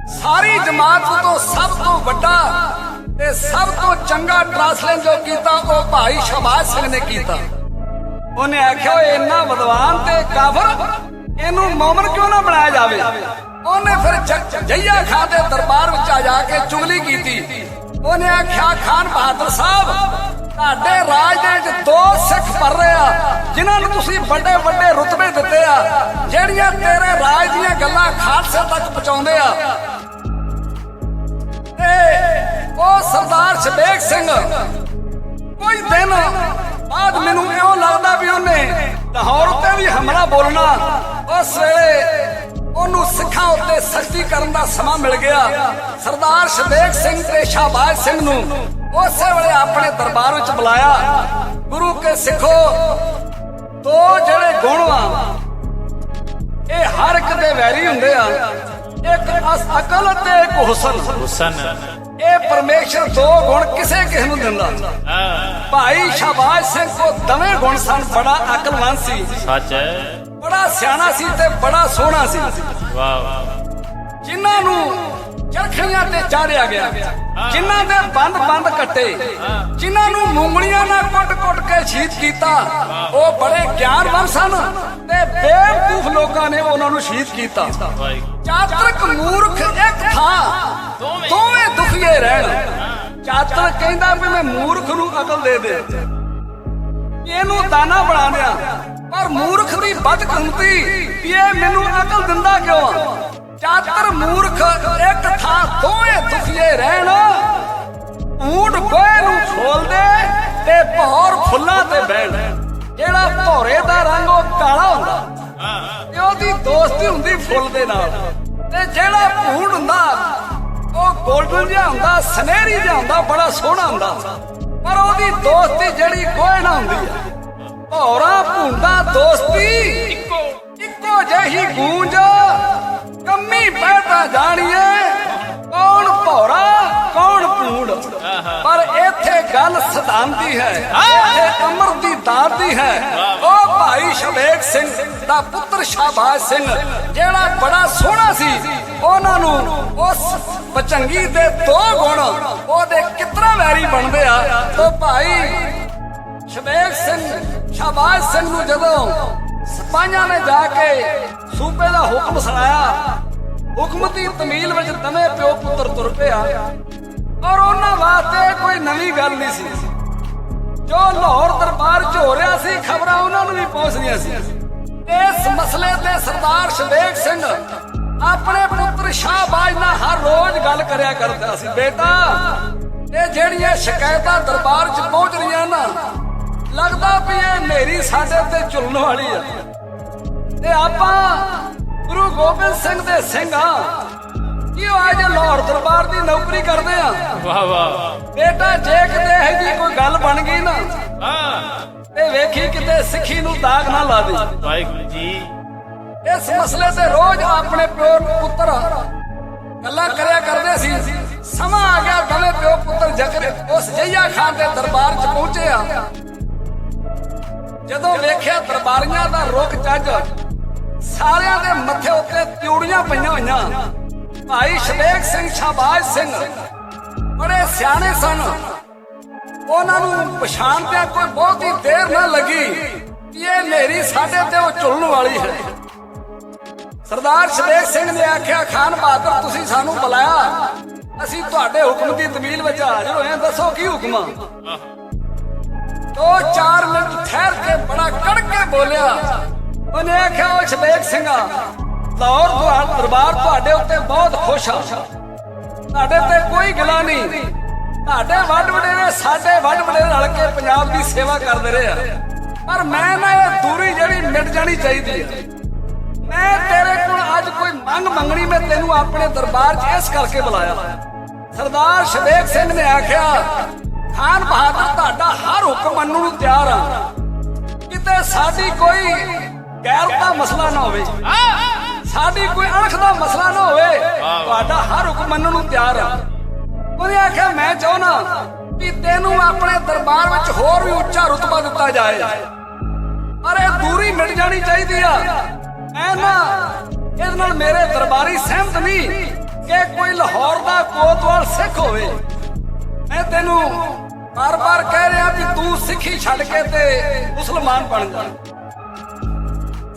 ਸਾਰੀ ਜਮਾਤ ਤੋਂ ਸਭ ਤੋਂ ਵੱਡਾ ਤੇ ਸਭ ਤੋਂ ਚੰਗਾ ਟ੍ਰਾਂਸਲੇਟ ਜੋ ਕੀਤਾ, ਉਹ ਭਾਈ ਸ਼ਬਾਜ਼ ਸਿੰਘ ਨੇ ਕੀਤਾ। ਉਹਨੇ ਆਖਿਆ ਇੰਨਾ ਵਿਦਵਾਨ ਤੇ ਕਾਫਰ, ਇਹਨੂੰ ਮੌਮਨ ਕਿਉਂ ਨਾ ਬਣਾਇਆ ਜਾਵੇ? ਉਹਨੇ ਫਿਰ ਜ- ਜਈਆ ਖਾਨ ਦੇ ਦਰਬਾਰ ਵਿੱਚ ਆ ਜਾ ਕੇ ਚੁਗਲੀ ਕੀਤੀ। ਉਹਨੇ ਆਖਿਆ, ਖਾਨ ਬਹਾਦਰ ਸਾਹਿਬ, ਤੁਹਾਡੇ ਰਾਜ ਦੇ ਵਿੱਚ ਦੋ ਸਿੱਖ ਪਰ ਰਹੇ ਆ, ਜਿਨ੍ਹਾਂ ਨੂੰ ਤੁਸੀਂ ਵੱਡੇ ਵੱਡੇ ਰੁਤਬੇ ਦਿੱਤੇ ਆ, ਜਿਹੜੀਆਂ ਤੇਰੇ ਰਾਜ ਦੀਆਂ ਗੱਲਾਂ ਖਾਲਸੇ ਤੱਕ ਪਹੁੰਚਾਉਂਦੇ ਆ। ਤੇ ਉਹ ਸਰਦਾਰ ਸ਼ਬੇਕ ਸਿੰਘ, ਕੋਈ ਦਿਨ ਬਾਅਦ ਮੈਨੂੰ ਇਉਂ ਲੱਗਦਾ ਵੀ ਉਹਨੇ ਲਾਹੌਰ ਉੱਤੇ ਵੀ ਹਮਲਾ ਬੋਲਣਾ, ਉਸ ਵੇਲੇ ਉਹਨੂੰ ਸਿੱਖਾਂ ਉੱਤੇ ਸਖਤੀ ਕਰਨ ਦਾ ਸਮਾਂ ਮਿਲ ਗਿਆ। ਸਰਦਾਰ ਸ਼ਬੇਕ ਸਿੰਘ ਤੇ ਸ਼ਾਹਬਾਜ਼ ਸਿੰਘ ਨੂੰ ਉਸੇ ਵੇਲੇ ਆਪਣੇ ਦਰਬਾਰ ਵਿੱਚ ਬੁਲਾਇਆ। ਗੁਰੂ ਕੇ ਸਿੱਖੋ ਦੋ ਜਿਹੜੇ ਗੁਣ ਆ ਇਹ ਹਰ ਇੱਕ ਦੇ ਵੈਰੀ ਹੁੰਦੇ ਆ। ਇੱਕ ਅਕਲ ਤੇ ਇੱਕ ਹੁਸਨ। ਹੁਸਨ। ਇਹ ਪਰਮੇਸ਼ਰ ਦੋ ਗੁਣ ਕਿਸੇ ਕਿਸੇ ਨੂੰ ਦਿੰਦਾ। ਭਾਈ ਸ਼ਾਬਾਸ਼ ਸਿੰਘ ਕੋ ਦਵੇਂ ਗੁਣ ਸਨ ਬੜਾ ਅਕਲਵਾਨ ਸੀ। ਸੱਚ ਹੈ। ਬੜਾ ਸਿਆਣਾ ਸੀ ਤੇ ਬੜਾ ਸੋਹਣਾ ਸੀ। ਵਾਹ ਵਾਹ ਜਿਨ੍ਹਾਂ ਨੂੰ ਚਰਖੀਆਂ ਤੇ ਚਾੜਿਆ ਗਿਆ ਜਿਨ੍ਹਾਂ ਦੇ ਬੰਦ ਬੰਦ ਕੱਟੇ ਜਿਨ੍ਹਾਂ ਨੂੰ ਮੂੰਗਲੀਆਂ ਨਾਲ ਕੁੱਟ-ਕੁੱਟ ਕੇ ਸ਼ਹੀਦ ਕੀਤਾ ਉਹ ਬੜੇ ਗਿਆਨਵਾਨ ਸਨ ਤੇ ਬੇਵਕੂਫ ਲੋਕਾਂ ਨੇ ਉਹਨਾਂ ਨੂੰ ਸ਼ਹੀਦ ਕੀਤਾ। ਚਾਤਰਕ ਮੂਰਖ ਇੱਕ ਥਾਂ ਦੋਵੇਂ। ਦੁਖੀਏ ਰਹਿਣ। ਚਾਤਰਕ ਕਹਿੰਦਾ ਵੀ ਮੈਂ ਮੂਰਖ ਨੂੰ ਅਕਲ ਦੇ ਦੇ। ਇਹਨੂੰ ਦਾਨਾ ਬਣਾ ਦਿਆਂ ਪਰ ਮੂਰਖ ਦੀ ਬਦਕਿਸਮਤੀ ਵੀ ਇਹ ਮੈਨੂੰ ਅਕਲ ਦਿੰਦਾ ਕਿਉਂ ਆ? ਚਾਤਰ ਮੂਰਖ ਇੱਕ ਥਾਂ ਦੋਵੇਂ ਦੁਖੀਏ ਰਹਿਣ। ਊਂਟ ਗੋਏ ਨੂੰ ਫੋਲਦੇ ਤੇ ਭੌਰ ਫੁੱਲਾਂ ਤੇ ਬਹਿਣ। ਜਿਹੜਾ ਭੌਰੇ ਦਾ ਰੰਗ ਉਹ ਕਾਲਾ ਹੁੰਦਾ। ਤੇ ਉਹਦੀ ਦੋਸਤੀ ਹੁੰਦੀ ਫੁੱਲ ਦੇ ਨਾਲ। ਤੇ ਜਿਹੜਾ ਭੂੰਡ ਹੁੰਦਾ, ਉਹ 골ਡਨ ਜਿਹਾ ਹੁੰਦਾ, ਸਨਹਿਰੀ ਜਿਹਾ ਹੁੰਦਾ, ਬੜਾ ਸੋਹਣਾ ਹੁੰਦਾ। ਪਰ ਉਹਦੀ ਦੋਸਤੀ ਜਿਹੜੀ ਕੋਈ ਨਾ ਹੁੰਦੀ ਆ। ਭੌਰਾ ਭੂੰਡਾ ਦੋਸਤੀ। ਇੱਕੋ ਇੱਕੋ ਜਿਹੀ ਗੂੰਜ। ਕੰਮੀ ਬੈਠਾ ਜਾਣੀਏ ਕੌਣ ਭੌਰਾ ਕੌਣ ਭੂੰਡ। ਪਰ ਇੱਥੇ ਗੱਲ ਸਦਾਂਦੀ ਹੈ ਇੱਥੇ ਅਮਰ ਦੀ ਦਾਤ ਦੀ ਹੈ ਉਹ ਭਾਈ ਸ਼ਬੇਕ ਸਿੰਘ ਦਾ ਪੁੱਤਰ ਸ਼ਾਬਾਸ਼ ਸਿੰਘ ਜਿਹੜਾ ਬੜਾ ਸੋਹਣਾ ਸੀ। ਉਹਨਾਂ ਨੂੰ ਉਸ ਬਚੰਗੀ ਦੇ ਦੋ ਗੁਣ ਉਹਦੇ ਕਿਤਨਾ ਵੈਰੀ ਬਣਦੇ ਆ। ਤਾਂ ਭਾਈ ਸ਼ਬੇਕ ਸਿੰਘ ਸ਼ਾਬਾਸ਼ ਸਿੰਘ ਨੂੰ ਜਦੋਂ ਸਿਪਾਹੀਆਂ ਨੇ ਜਾ ਕੇ ਸੂਬੇ ਦਾ ਹੁਕਮ ਸੁਣਾਇਆ ਹੁਕਮਤੀ ਤਮੀਲ ਵਿੱਚ ਦਵੇਂ ਪਿਓ ਪੁੱਤਰ ਤੁਰ ਪਿਆ। ਔਰ ਉਹਨਾਂ ਵਾਸਤੇ ਕੋਈ ਨਵੀਂ ਗੱਲ ਨਹੀਂ ਸੀ। ਜੋ ਲਾਹੌਰ ਦਰਬਾਰ 'ਚ ਹੋ ਰਿਹਾ ਸੀ, ਖਬਰਾਂ ਉਹਨਾਂ ਨੂੰ ਵੀ ਪਹੁੰਚਦੀਆਂ ਸੀ। ਇਸ ਮਸਲੇ ਤੇ ਸਰਦਾਰ ਸ਼ਬੇਕ ਸਿੰਘ ਆਪਣੇ ਪੁੱਤਰ ਸ਼ਾਹਬਾਜ਼ ਨਾਲ ਹਰ ਰੋਜ਼ ਗੱਲ ਕਰਿਆ ਕਰਦਾ ਸੀ। ਬੇਟਾ, ਇਹ ਜਿਹੜੀਆਂ ਸ਼ਿਕਾਇਤਾਂ ਦਰਬਾਰ 'ਚ ਪਹੁੰਚ ਰਹੀਆਂ ਨਾ ਲੱਗਦਾ ਵੀ ਇਹ ਮੇਰੀ ਸਾਡੇ ਤੇ ਝੁਲਣ ਵਾਲੀ ਆ। ਤੇ ਆਪਾਂ ਗੁਰੂ ਗੋਬਿੰਦ ਸਿੰਘ ਦੇ ਸਿੰਘ ਆ। ਕੀ ਉਹ ਅੱਜ ਲਾਹੌਰ ਦਰਬਾਰ ਦੀ ਨੌਕਰੀ ਕਰਦੇ ਆ? ਵਾਹ ਵਾਹ। ਬੇਟਾ ਜੇ ਕਿਤੇ ਇਹ ਜੀ ਕੋਈ ਗੱਲ ਬਣ ਗਈ ਨਾ ਹਾਂ। ਤੇ ਵੇਖੀ ਕਿਤੇ ਸਿੱਖੀ ਨੂੰ ਦਾਗ ਨਾ ਲਾ ਦੇ। ਵਾਹਿਗੁਰੂ ਜੀ। ਇਸ ਮਸਲੇ ਤੇ ਰੋਜ਼ ਆਪਣੇ ਪਿਓ ਪੁੱਤਰ ਗੱਲਾਂ ਕਰਿਆ ਕਰਦੇ ਸੀ। ਸਮਾਂ ਆ ਗਿਆ ਦੋਵੇਂ ਪਿਓ ਪੁੱਤਰ ਜਕਰ ਉਸ ਜਈਆ ਖਾਨ ਦੇ ਦਰਬਾਰ 'ਚ ਪਹੁੰਚੇ ਆ। ਜਦੋਂ ਵੇਖਿਆ ਦਰਬਾਰੀਆਂ ਦਾ ਰੁਕ ਚੱਜ, ਸਾਰਿਆਂ ਦੇ ਮੱਥੇ ਉੱਤੇ ਤਿਉੜੀਆਂ ਪਈਆਂ ਹੋਈਆਂ। ਭਾਈ ਸ਼ਬੇਕ ਸਿੰਘ ਸ਼ਾਬਾਜ਼ ਸਿੰਘ, ਬੜੇ ਸਿਆਣੇ ਸਨ। ਉਹਨਾਂ ਨੂੰ ਪਛਾਣਦਿਆਂ ਕੋਈ ਬਹੁਤੀ ਦੇਰ ਨਾ ਲੱਗੀ ਕਿ ਇਹ ਮੇਰੀ ਸਾਡੇ ਤੇ ਉਹ ਚੁਲਣ ਵਾਲੀ ਹੈ। ਸਰਦਾਰ ਸ਼ਬੇਕ ਸਿੰਘ ਨੇ ਆਖਿਆ, ਖਾਨ ਬਹਾਦਰ, ਤੁਸੀਂ ਸਾਨੂੰ ਬੁਲਾਇਆ। ਅਸੀਂ ਤੁਹਾਡੇ ਹੁਕਮ ਦੀ ਤਮੀਲ ਵਿੱਚ ਹਾਜ਼ਰ ਹੋਏ ਹਾਂ। ਦੱਸੋ ਕੀ ਹੁਕਮ ਆ? ਦੋ ਚਾਰ ਮਿੰਟ ਠਹਿਰ ਕੇ ਬੜਾ ਕੜਕ ਕੇ ਬੋਲਿਆ। ਉਹਨੇ ਆਖਿਆ ਉਹ ਸ਼ਬੇਕ ਸਿੰਘਾ। ਲਾਹੌਰ ਤੁਹਾਡਾ ਦਰਬਾਰ ਤੁਹਾਡੇ ਉੱਤੇ ਬਹੁਤ ਖੁਸ਼ ਆ। ਤੁਹਾਡੇ ਤੇ ਕੋਈ ਗਿਲਾ ਨਹੀਂ। ਤੁਹਾਡੇ ਵੱਡ ਵਡੇਰੇ ਸਾਡੇ ਵੱਡ ਵਡੇਰੇ ਰਲ ਕੇ ਪੰਜਾਬ ਦੀ ਸੇਵਾ ਕਰਦੇ ਰਹੇ ਆ। ਪਰ ਮੈਂ ਨਾ ਇਹ ਦੂਰੀ ਜਿਹੜੀ ਮਿਟ ਜਾਣੀ ਚਾਹੀਦੀ ਹੈ ਮੈਂ ਤੇਰੇ ਕੋਲ ਅੱਜ ਕੋਈ ਮੰਗ ਮੰਗਣੀ ਮੈਂ ਤੈਨੂੰ ਆਪਣੇ ਦਰਬਾਰ 'ਚ ਇਸ ਕਰਕੇ ਬੁਲਾਇਆ। ਸਰਦਾਰ ਸ਼ਬੇਕ ਸਿੰਘ ਨੇ ਆਖਿਆ ਖਾਨ ਬਹਾਦਰ ਤੁਹਾਡਾ ਹਰ ਹੁਕਮ ਮੰਨਣ ਨੂੰ ਤਿਆਰ ਆ। ਕਿਤੇ ਸਾਡੀ ਕੋਈ ਗੈਰ ਦਾ ਮਸਲਾ ਨਾ ਹੋਵੇ। ਸਾਡੀ ਕੋਈ ਅਣਖ ਦਾ ਮਸਲਾ ਨਾ ਹੋਵੇ, ਤੁਹਾਡਾ ਹਰ ਹੁਕਮ ਮੰਨਣ ਨੂੰ ਤਿਆਰ ਆ। ਉਹਨੇ ਆਖਿਆ, ਮੈਂ ਚਾਹਣਾ ਵੀ ਤੈਨੂੰ ਆਪਣੇ ਦਰਬਾਰ ਵਿੱਚ ਹੋਰ ਵੀ ਉੱਚਾ ਰੁਤਬਾ ਦਿੱਤਾ ਜਾਏ। ਪਰ ਇਹ ਦੂਰੀ ਮਿਟ ਜਾਣੀ ਚਾਹੀਦੀ ਆ। ਐ ਨਾ ਇਹਦੇ ਨਾਲ ਮੇਰੇ ਦਰਬਾਰੀ ਸਹਿਮਤ ਨਹੀਂ ਕਿ ਕੋਈ ਲਾਹੌਰ ਦਾ ਕੋਤਵਾਲ ਸਿੱਖ ਹੋਵੇ। ਮੈਂ ਤੈਨੂੰ ਬਾਰ-ਬਾਰ ਕਹਿ ਰਿਹਾ ਵੀ ਤੂੰ ਸਿੱਖੀ ਛੱਡ ਕੇ ਤੇ ਮੁਸਲਮਾਨ ਬਣ ਜਾ।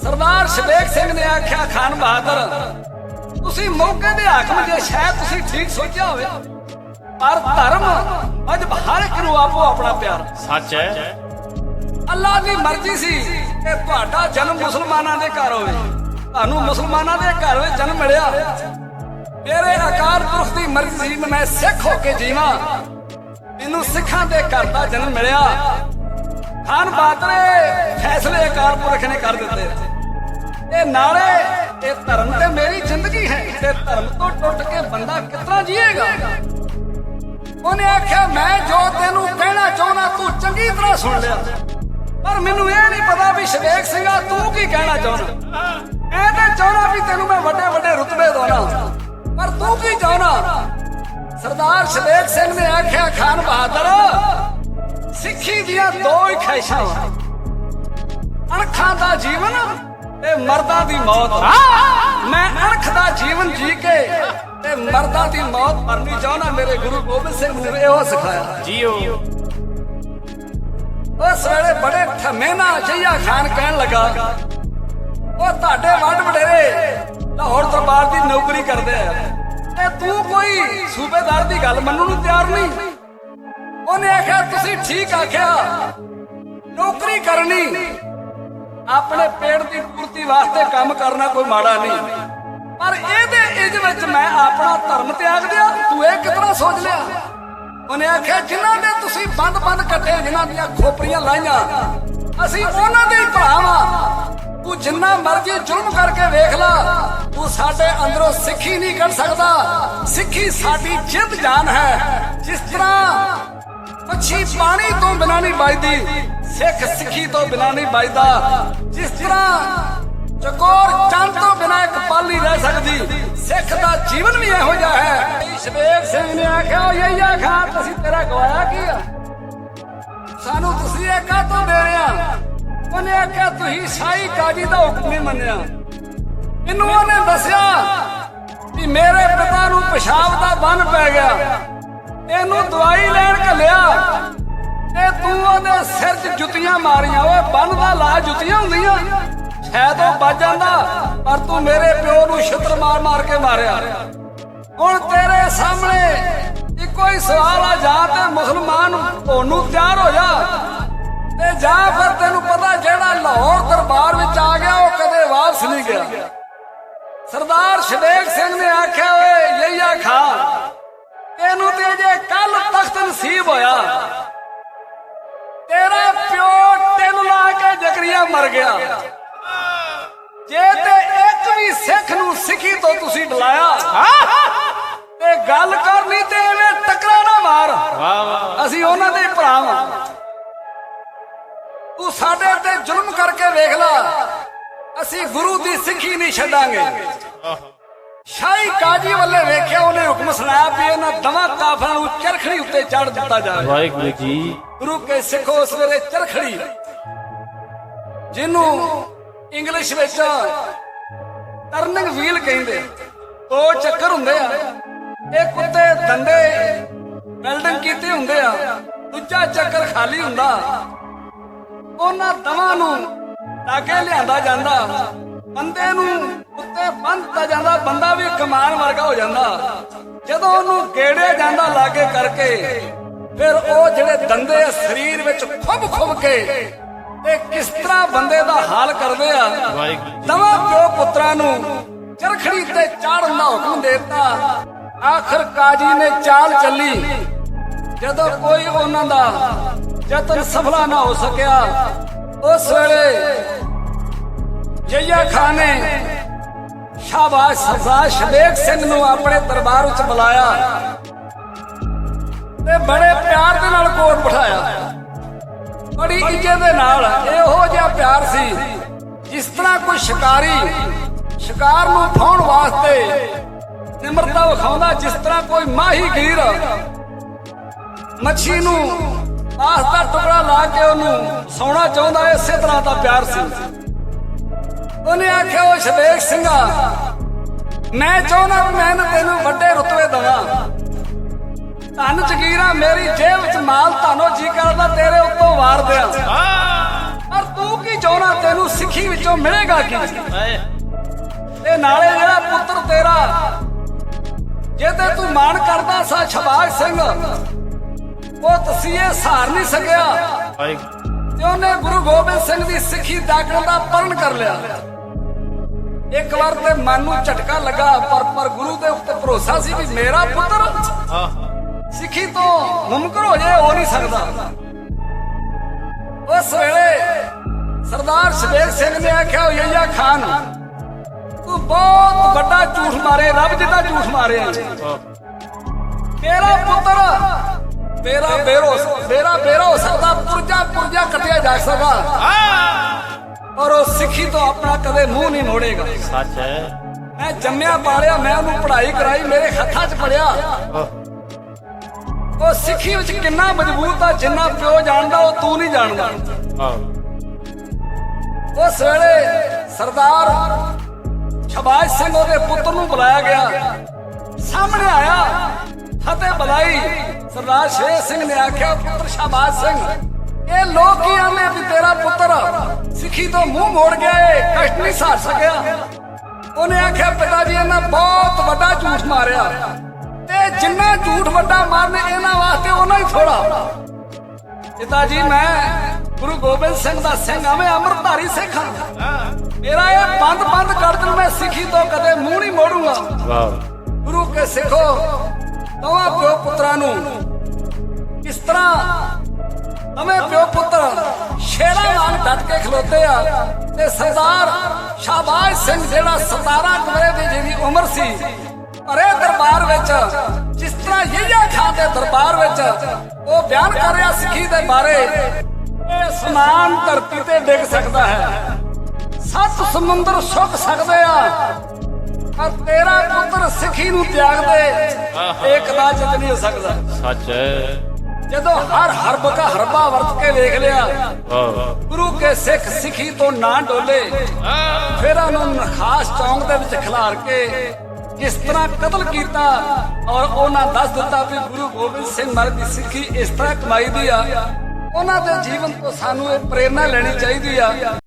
ਸਰਦਾਰ ਸ਼ਬੇਕ ਸਿੰਘ ਨੇ ਆਖਿਆ ਖਾਨ ਬਹਾਦਰ ਤੁਸੀਂ ਮੌਕੇ ਦੇ ਹਾਕਮ ਜੇ ਸ਼ਾਇਦ ਤੁਸੀਂ ਠੀਕ ਸੋਚਿਆ ਹੋਵੇ ਪਰ ਧਰਮ ਅੱਜ ਹਰ ਇੱਕ ਨੂੰ ਆਪੋ ਆਪਣਾ ਪਿਆਰ ਸੱਚ ਹੈ। ਅੱਲਾ ਦੀ ਮਰਜ਼ੀ ਸੀ ਕਿ ਤੁਹਾਡਾ ਜਨਮ ਮੁਸਲਮਾਨਾਂ ਦੇ ਘਰ ਹੋਵੇ। ਤੁਹਾਨੂੰ ਮੁਸਲਮਾਨਾਂ ਦੇ ਘਰ ਵਿੱਚ ਜਨਮ ਮਿਲਿਆ। ਮੇਰੇ ਅਕਾਲ ਪੁਰਖ ਦੀ ਮਰਜ਼ੀ ਮੈਂ ਸਿੱਖ ਹੋ ਕੇ ਜੀਵਾਂ। ਮੈਨੂੰ ਸਿੱਖਾਂ ਦੇ ਘਰ ਦਾ ਜਨਮ ਮਿਲਿਆ। ਖਾਨ ਬਾਦਰੇ ਫੈਸਲੇ ਅਕਾਲ ਪੁਰਖ ਨੇ ਕਰ ਦਿੱਤੇ। ਇਹ ਨਾਲੇ, ਇਹ ਧਰਮ ਤੇ ਮੇਰੀ ਜ਼ਿੰਦਗੀ ਹੈ। ਤੇ ਧਰਮ ਤੋਂ ਟੁੱਟ ਕੇ ਬੰਦਾ ਕਿਤਨਾ ਜੀਏਗਾ? ਉਹਨੇ ਆਖਿਆ, ਮੈਂ ਜੋ ਤੈਨੂੰ ਕਹਿਣਾ ਚਾਹੁੰਦਾ, ਤੂੰ ਚੰਗੀ ਤਰ੍ਹਾਂ ਸੁਣ ਲਿਆ। ਪਰ ਮੈਨੂੰ ਇਹ ਨਹੀਂ ਪਤਾ ਵੀ ਸ਼ਵੇਕ ਸਿੰਘਾ ਤੂੰ ਕੀ ਕਹਿਣਾ ਚਾਹੁੰਦਾ। ਇਹ ਤਾਂ ਚਾਹੁੰਦਾ ਵੀ ਤੈਨੂੰ ਮੈਂ ਵੱਡੇ ਵੱਡੇ ਰੁਤਬੇ ਦਵਾਂ ਪਰ ਤੂੰ ਕੀ ਚਾਹੁੰਦਾ? ਸਰਦਾਰ ਸ਼ਬੇਕ ਸਿੰਘ ਨੇ ਆਖਿਆ ਖਾਨ ਬਹਾਦਰ ਸਿੱਖੀ ਦੀਆਂ ਦੋ ਹੀ ਖਾਇਸ਼ਾਂ ਵਾ ਅਣਖਾਂ ਦਾ ਜੀਵਨ ਤੇ ਮਰਦਾਂ ਦੀ ਮੌਤ। ਮੈਂ ਅਣਖ ਦਾ ਜੀਵਨ ਜੀ ਕੇ ਤੇ ਮਰਦਾਂ ਦੀ ਮੌਤ ਮਰਨੀ ਚਾਹਣਾ ਮੇਰੇ ਗੁਰੂ ਗੋਬਿੰਦ ਸਿੰਘ ਨੇ ਇਹੋ ਸਿਖਾਇਆ। ਜੀਓ। ਉਸ ਵੇਲੇ ਬੜੇ ਠਮੇ ਨਾਲ ਜਈਆ ਖਾਨ ਕਹਿਣ ਲੱਗਾ ਉਹ ਤੁਹਾਡੇ ਵੱਡ ਵਡੇਰੇ ਲਾਹੌਰ ਦਰਬਾਰ ਦੀ ਨੌਕਰੀ ਕਰਦੇ ਆ। ਤੇ ਤੂੰ ਕੋਈ ਸੂਬੇਦਾਰ ਦੀ ਗੱਲ ਮੰਨਣ ਨੂੰ ਤਿਆਰ ਨਹੀਂ। ਉਹਨੇ ਆਖਿਆ, ਤੁਸੀਂ ਠੀਕ ਆਖਿਆ। ਨੌਕਰੀ ਕਰਨੀ। ਆਪਣੇ ਪੇਟ ਦੀ ਪੂਰਤੀ ਵਾਸਤੇ ਕੰਮ ਕਰਨਾ ਕੋਈ ਮਾੜਾ ਨਹੀਂ। ਪਰ ਇਹਦੇ ਇਜ ਵਿੱਚ ਮੈਂ ਆਪਣਾ ਧਰਮ ਤਿਆਗ ਦਿਆ ਤੂੰ ਇਹ ਕਿਤਨਾ ਸੋਚ ਲਿਆ? ਉਹਨੇ ਆਖਿਆ, ਜਿਨ੍ਹਾਂ ਦੇ ਤੁਸੀਂ ਬੰਦ ਬੰਦ ਕੱਟੇ ਜਿਨ੍ਹਾਂ ਦੀਆਂ ਖੋਪਰੀਆਂ ਲਾਈਆਂ, ਅਸੀਂ ਉਹਨਾਂ ਦੇ ਭਰਾਵਾਂ ਤੂੰ ਜਿੰਨਾ ਮਰਜ਼ੀ ਜ਼ੁਲਮ ਕਰਕੇ ਵੇਖ ਲਾ, ਤੂੰ ਸਾਡੇ ਅੰਦਰੋਂ ਸਿੱਖੀ ਨਹੀਂ ਕੱਢ ਸਕਦਾ। ਸਿੱਖੀ ਸਾਡੀ ਜਿੰਦ ਜਾਨ ਹੈ। ਜਿਸ ਤਰ੍ਹਾਂ ਮੱਛੀ ਪਾਣੀ ਤੋਂ ਬਿਨਾਂ ਨਹੀਂ ਬਚਦੀ ਸਿੱਖ ਸਿੱਖੀ ਤੋਂ ਬਿਨਾਂ ਨਹੀਂ ਬਚਦਾ ਜਿਸ ਤਰ੍ਹਾਂ ਚਕੋਰ ਚੰਦ ਤੋਂ ਬਿਨਾਂ ਇੱਕ ਪਲ ਨਹੀਂ ਰਹਿ ਸਕਦੀ, ਸਿੱਖ ਦਾ ਜੀਵਨ ਵੀ ਇਹੋ ਜਿਹਾ ਹੈ। ਸ਼ਬੇਕ ਸਿੰਘ ਨੇ ਆਖਿਆ ਉਹ ਯਈਆ ਖਾਨ ਤੁਸੀਂ ਤੇਰਾ ਗਵਾਇਆ ਕੀ ਆ? ਸਾਨੂੰ ਤੁਸੀਂ ਇਹ ਕਾਹ ਤੋਂ ਦੇ ਰਹੇ ਆ? ਉਹਨੇ ਆਖਿਆ, ਤੁਸੀਂ ਸ਼ਾਹੀ ਕਾਜੀ ਦਾ ਹੁਕਮ ਨਹੀਂ ਮੰਨਿਆ। ਇਹਨੂੰ ਉਹਨੇ ਦੱਸਿਆ ਕਿ ਮੇਰੇ ਪਿਤਾ ਨੂੰ ਪਿਸ਼ਾਬ ਦਾ ਬੰਨ ਪੈ ਗਿਆ। ਇਹਨੂੰ ਦਵਾਈ ਲੈਣ ਘੱਲਿਆ। ਤੇ ਤੂੰ ਉਹਦੇ ਸਿਰ 'ਚ ਜੁੱਤੀਆਂ ਮਾਰੀਆਂ। ਓਏ, ਬੰਨ ਦਾ ਲਾ, ਜੁੱਤੀਆਂ ਹੁੰਦੀਆਂ। ਸ਼ਾਇਦ ਉਹ ਬਚ ਜਾਂਦਾ, ਪਰ ਤੂੰ ਮੇਰੇ ਪਿਓ ਨੂੰ ਛਿੱਤਰ ਮਾਰ ਮਾਰ ਕੇ ਮਾਰਿਆ। ਹੁਣ ਤੇਰੇ ਸਾਹਮਣੇ ਇੱਕੋ ਹੀ ਸਵਾਲ ਆ, ਜਾ ਤੇ ਮੁਸਲਮਾਨ ਹੋਣ ਨੂੰ ਤਿਆਰ ਹੋ ਜਾ। ਤੇ ਜਾਂ ਫਿਰ ਤੈਨੂੰ ਪਤਾ ਜਿਹੜਾ ਲਾਹੌਰ ਦਰਬਾਰ ਵਿੱਚ ਆ ਗਿਆ ਉਹ ਕਦੇ ਵਾਪਸ ਨਹੀਂ ਗਿਆ। ਸਰਦਾਰ ਸ਼ਬੇਕ ਸਿੰਘ ਨੇ ਆਖਿਆ ਓਏ ਯਈਆ ਖਾਨ ਤੈਨੂੰ ਤੇ ਜੇ ਕੱਲ ਤਖਤ ਨਸੀਬ ਹੋਇਆ। ਤੇਰਾ ਪਿਓ ਤਿੰਨ ਲਾ ਕੇ ਜਕਰੀਆ ਮਰ ਗਿਆ। ਜੇ ਤੇ ਇੱਕ ਵੀ ਸਿੱਖ ਨੂੰ ਸਿੱਖੀ ਤੋਂ ਤੁਸੀਂ ਡਲਾਇਆ ਤੇ ਗੱਲ ਕਰਨੀ ਤੇ ਐਵੇਂ ਟਕਰਾ ਨਾ ਮਾਰ। ਵਾਹ ਵਾਹ। ਅਸੀਂ ਉਹਨਾਂ ਦੇ ਭਰਾ ਵਾਂ। ਤੂੰ ਸਾਡੇ ਤੇ ਜ਼ੁਲਮ ਕਰਕੇ ਵੇਖ ਲੈ। ਅਸੀਂ ਗੁਰੂ ਦੀ ਸਿੱਖੀ ਨਹੀਂ ਛੱਡਾਂਗੇ। ਸ਼ਾਹੀ ਕਾਜੀ ਵੱਲੇ ਵੇਖਿਆ ਉਹਨੇ ਹੁਕਮ ਸੁਣਾਇਆ ਵੀ ਇਹਨਾਂ ਦਵਾਂ ਕਾਫਰਾਂ ਨੂੰ ਚਰਖੜੀ ਉੱਤੇ ਚੜ ਦਿੱਤਾ ਜਾਵੇ। ਵਾਹਿਗੁਰੂ ਜੀ। ਗੁਰੂ ਕੇ ਸਿੱਖੋ ਉਸ ਵੇਲੇ ਚਰਖੜੀ ਜਿਹਨੂੰ ਇੰਗਲਿਸ਼ ਵਿੱਚ ਟਰਨਿੰਗ ਵੀਲ ਕਹਿੰਦੇ। ਦੋ ਚੱਕਰ ਹੁੰਦੇ ਆ। ਇੱਕ ਉੱਤੇ ਦੰਦੇ ਵੈਲਡਿੰਗ ਕੀਤੇ ਹੁੰਦੇ ਆ। ਦੂਜਾ ਚੱਕਰ ਖਾਲੀ ਹੁੰਦਾ। ਉਹਨਾਂ ਦਵਾਂ ਨੂੰ ਲਾਗੇ ਲਿਆਂਦਾ ਜਾਂਦਾ। ਬੰਦੇ ਨੂੰ ਉੱਤੇ ਬੰਨਤਾ ਜਾਂਦਾ, ਬੰਦਾ ਵੀ ਕਮਾਨ ਵਰਗਾ ਹੋ ਜਾਂਦਾ। ਜਦੋਂ ਉਹਨੂੰ ਗੇੜਿਆ ਜਾਂਦਾ ਲਾਗੇ ਕਰਕੇ, ਫਿਰ ਉਹ ਜਿਹੜੇ ਦੰਦੇ ਆ, ਸਰੀਰ ਵਿੱਚ ਖੁੱਬ ਖੁੱਬ ਕੇ ਤੇ ਕਿਸ ਤਰ੍ਹਾਂ ਬੰਦੇ ਦਾ ਹਾਲ ਕਰਦੇ ਆ, ਦਵਾ ਪਿਓ ਪੁੱਤਰਾਂ ਨੂੰ ਚਰਖੜੀ ਤੇ ਚਾੜਨ ਦਾ ਹੁਕਮ ਦਿੱਤਾ। ਆਖਰ ਕਾਜੀ ਨੇ ਚਾਲ ਚੱਲੀ। ਜਦੋਂ ਕੋਈ ਉਹਨਾਂ ਦਾ ਯਤਨ ਸਫਲਾ ਨਾ ਹੋ ਸਕਿਆ। ਉਸ ਵੇਲੇ ਜਈਆ ਖਾਨ ਨੇ ਸ਼ਾਬਾਸ਼ ਸਰਦਾਰ ਸ਼ਬੇਕ ਸਿੰਘ ਨੂੰ ਆਪਣੇ ਦਰਬਾਰ ਵਿੱਚ ਬੁਲਾਇਆ ਤੇ ਬੜੇ ਪਿਆਰ ਦੇ ਨਾਲ ਕੋਟ ਬਿਠਾਇਆ। ਬੜੀ ਇੱਜ਼ਤ ਦੇ ਨਾਲ ਇਹੋ ਜਿਹਾ ਪਿਆਰ ਸੀ, ਜਿਸ ਤਰ੍ਹਾਂ ਕੋਈ ਸ਼ਿਕਾਰੀ ਸ਼ਿਕਾਰ ਨੂੰ ਫਾਉਣ ਵਾਸਤੇ ਨਿਮਰਤਾ ਵਿਖਾਉਂਦਾ, ਜਿਸ ਤਰ੍ਹਾਂ ਕੋਈ ਮਾਹੀ ਗੀਰ ਮੱਛੀ ਨੂੰ ਆਸ ਦਾ ਟੁਕੜਾ ਲਾ ਕੇ ਉਹਨੂੰ ਸੌਣਾ ਚਾਹੁੰਦਾ, ਇਸੇ ਤਰ੍ਹਾਂ ਦਾ ਪਿਆਰ ਸੀ। ਉਹਨੇ ਆਖਿਆ ਉਹ ਸ਼ਬੇਕ ਸਿੰਘਾ, ਮੈਂ ਚਾਹੁੰਦਾ ਮੈਂ ਤੈਨੂੰ ਵੱਡੇ ਰੁਤਬੇ ਦਵਾਂ। ਧੰਨ ਜਗੀਰਾ ਮੇਰੀ ਜੇਬ ਵਿੱਚ ਮਾਲ ਤੁਹਾਨੂੰ ਜੀ ਕਰਦਾ, ਤੇਰੇ ਉੱਤੋਂ ਵਾਰ ਦਿਆ। ਪਰ ਤੂੰ ਕੀ ਚਾਹੁੰਦਾ, ਤੈਨੂੰ ਸਿੱਖੀ ਵਿੱਚੋਂ ਮਿਲੇਗਾ ਕੀ? ਤੇ ਨਾਲੇ ਜਿਹੜਾ ਪੁੱਤਰ ਤੇਰਾ, ਜੇ ਤੇ ਤੂੰ ਮਾਣ ਕਰਦਾ ਸਾ ਸ਼ਬਾਗ ਸਿੰਘ ਉਹ ਤਸੀਏ ਸਹਾਰ ਨਹੀਂ ਸਕਿਆ। ਤੇ ਉਹਨੇ ਗੁਰੂ ਗੋਬਿੰਦ ਸਿੰਘ ਦੀ ਸਿੱਖੀ ਦਾਖਲ ਦਾ ਪਰਨ ਕਰ ਲਿਆ। ਇੱਕ ਵਾਰ ਤੇ ਮਨ ਨੂੰ ਝਟਕਾ ਲੱਗਾ ਪਰ ਪਰ ਗੁਰੂ ਦੇ ਉੱਤੇ ਭਰੋਸਾ ਸੀ ਵੀ ਮੇਰਾ ਪੁੱਤਰ ਸਿੱਖੀ ਤੋਂ ਮੁਮਕਨ ਹੋ ਜਾਏ ਹੋ ਨਹੀਂ ਸਕਦਾ। ਉਸ ਵੇਲੇ ਸਰਦਾਰ ਸ਼ਬੇਕ ਸਿੰਘ ਨੇ ਆਖਿਆ ਯਈਆ ਖਾਨ ਤੂੰ ਬਹੁਤ ਵੱਡਾ ਝੂਠ ਮਾਰੇ ਰੱਬ ਜਿੱਦਾਂ ਝੂਠ ਮਾਰਿਆ। ਤੇਰਾ ਪੁੱਤਰ ਤੇਰਾ ਬੇਰੋ ਤੇਰਾ ਬੇਰੋ ਹੋ ਸਕਦਾ ਪੁਰਜਾ ਪੁਰਜਾ ਕੱਟਿਆ ਜਾ ਸਕਦਾ। ਪਰ ਉਹ ਸਿੱਖੀ ਤੋਂ ਆਪਣਾ ਕਦੇ ਮੂੰਹ ਨਹੀਂ ਮੋੜੇਗਾ। ਸੱਚ ਹੈ। ਮੈਂ ਜੰਮਿਆ ਪਾਲਿਆ ਮੈਂ ਉਹਨੂੰ ਪੜ੍ਹਾਈ ਕਰਾਈ ਮੇਰੇ ਹੱਥਾਂ 'ਚ ਪੜਿਆ ਉਹ ਸਿੱਖੀ ਵਿੱਚ ਕਿੰਨਾ ਮਜ਼ਬੂਤ ਆ ਜਿੰਨਾ ਪਿਓ ਜਾਣਦਾ ਉਹ ਤੂੰ ਨਹੀਂ ਜਾਣਦਾ। ਉਸ ਵੇਲੇ ਸਰਦਾਰ ਸ਼ਬਾਜ ਸਿੰਘ ਉਹਦੇ ਪੁੱਤਰ ਨੂੰ ਬੁਲਾਇਆ ਗਿਆ। ਸਾਹਮਣੇ ਆਇਆ। ਫਤਿਹ ਬੁਲਾਈ। ਸਰਦਾਰ ਸ਼ੇਰ ਸਿੰਘ ਨੇ ਆਖਿਆ ਪੁੱਤਰ ਸ਼ਬਾਜ ਸਿੰਘ ਇਹ ਲੋਕ ਕੀ ਆਨੇ ਵੀ ਤੇਰਾ ਪੁੱਤਰ ਸਿੱਖੀ ਤੋਂ ਮੂੰਹ ਮੋੜ ਗਿਆ ਏ ਕਸ਼ਟ ਨਹੀਂ ਸਹਾਰ ਸਕਿਆ। ਉਹਨੇ ਆਖਿਆ ਪਿਤਾ ਜੀ ਇਹਨਾਂ ਬਹੁਤ ਵੱਡਾ ਝੂਠ ਮਾਰਿਆ। ਤੇ ਜਿੰਨਾ ਝੂਠ ਵੱਡਾ ਮਾਰਨੇ ਇਹਨਾਂ ਵਾਸਤੇ ਉਹਨਾਂ ਹੀ ਥੋੜਾ ਪਿਤਾ ਜੀ ਮੈਂ ਗੁਰੂ ਗੋਬਿੰਦ ਸਿੰਘ ਦਾ ਸਿੰਘ ਆ ਮੈਂ ਅੰਮ੍ਰਿਤਧਾਰੀ ਸਿੱਖ ਹਾਂ। ਮੇਰਾ ਇਹ ਬੰਦ ਬੰਦ ਕਰ ਦਿਨ ਮੈਂ ਸਿੱਖੀ ਤੋਂ ਕਦੇ ਮੂੰਹ ਨਹੀਂ ਮੋੜੂੰਗਾ। ਵਾਹ। ਗੁਰੂ ਕੇ ਸਿੱਖੋ ਦੋਵਾਂ ਪਿਓ ਪੁੱਤਰਾਂ ਨੂੰ। ਕਿਸ ਤਰ੍ਹਾਂ ਦੋਵੇਂ ਪਿਓ ਪੁੱਤਰ ਸ਼ੇਰਾਂ ਵਾਂਗ ਡਟ ਕੇ ਖਲੋਤੇ ਆ ਤੇ ਸਰਦਾਰ ਸ਼ਾਬਾਜ ਸਿੰਘ ਜਿਹੜਾ 17 ਕੁਰੇ ਦੀ ਜਿਹਦੀ ਉਮਰ ਸੀ ਅਰੇ ਦਰਬਾਰ ਵਿੱਚ, ਜਿਸ ਤਰ੍ਹਾਂ ਯਹੀਆ ਖਾਨ ਦੇ ਦਰਬਾਰ ਵਿੱਚ ਉਹ ਬਿਆਨ ਕਰ ਰਿਹਾ ਸਿੱਖੀ ਦੇ ਬਾਰੇ, ਇਹ ਸਮਾਨ ਧਰਤੀ ਤੇ ਡਿੱਗ ਸਕਦਾ ਹੈ। ਸੱਤ ਸਮੁੰਦਰ ਸੁੱਕ ਸਕਦੇ ਆ। ਪਰ ਤੇਰਾ ਪੁੱਤਰ ਸਿੱਖੀ ਨੂੰ ਤਿਆਗ ਦੇ ਇਹ ਕਦਾਚਿਤ ਨਹੀਂ ਹੋ ਸਕਦਾ। ਸੱਚ ਹੈ। ਜਦੋਂ ਹਰ ਹਰਬ ਦਾ ਹਰਬਾ ਵਰਤ ਕੇ ਵੇਖ ਲਿਆ ਗੁਰੂ ਕੇ ਸਿੱਖ ਸਿੱਖੀ ਤੋਂ ਨਾ ਡੋਲੇ ਫਿਰ ਉਹਨੂੰ ਨਖਾਸ ਚੌਂਕ ਦੇ ਵਿੱਚ ਖਿਲਾਰ ਕੇ ਇਸ ਤਰ੍ਹਾਂ ਕਤਲ ਕੀਤਾ ਔਰ ਉਹਨਾਂ ਦੱਸ ਦਿੱਤਾ ਵੀ ਗੁਰੂ ਗੋਬਿੰਦ ਸਿੰਘ ਮਹਾਰਾਜ ਦੀ ਸਿੱਖੀ ਇਸ ਤਰ੍ਹਾਂ ਕਮਾਈ ਦੀ ਆ। ਉਹਨਾਂ ਦੇ ਜੀਵਨ ਤੋਂ ਸਾਨੂੰ ਇਹ ਪ੍ਰੇਰਣਾ ਲੈਣੀ ਚਾਹੀਦੀ ਆ।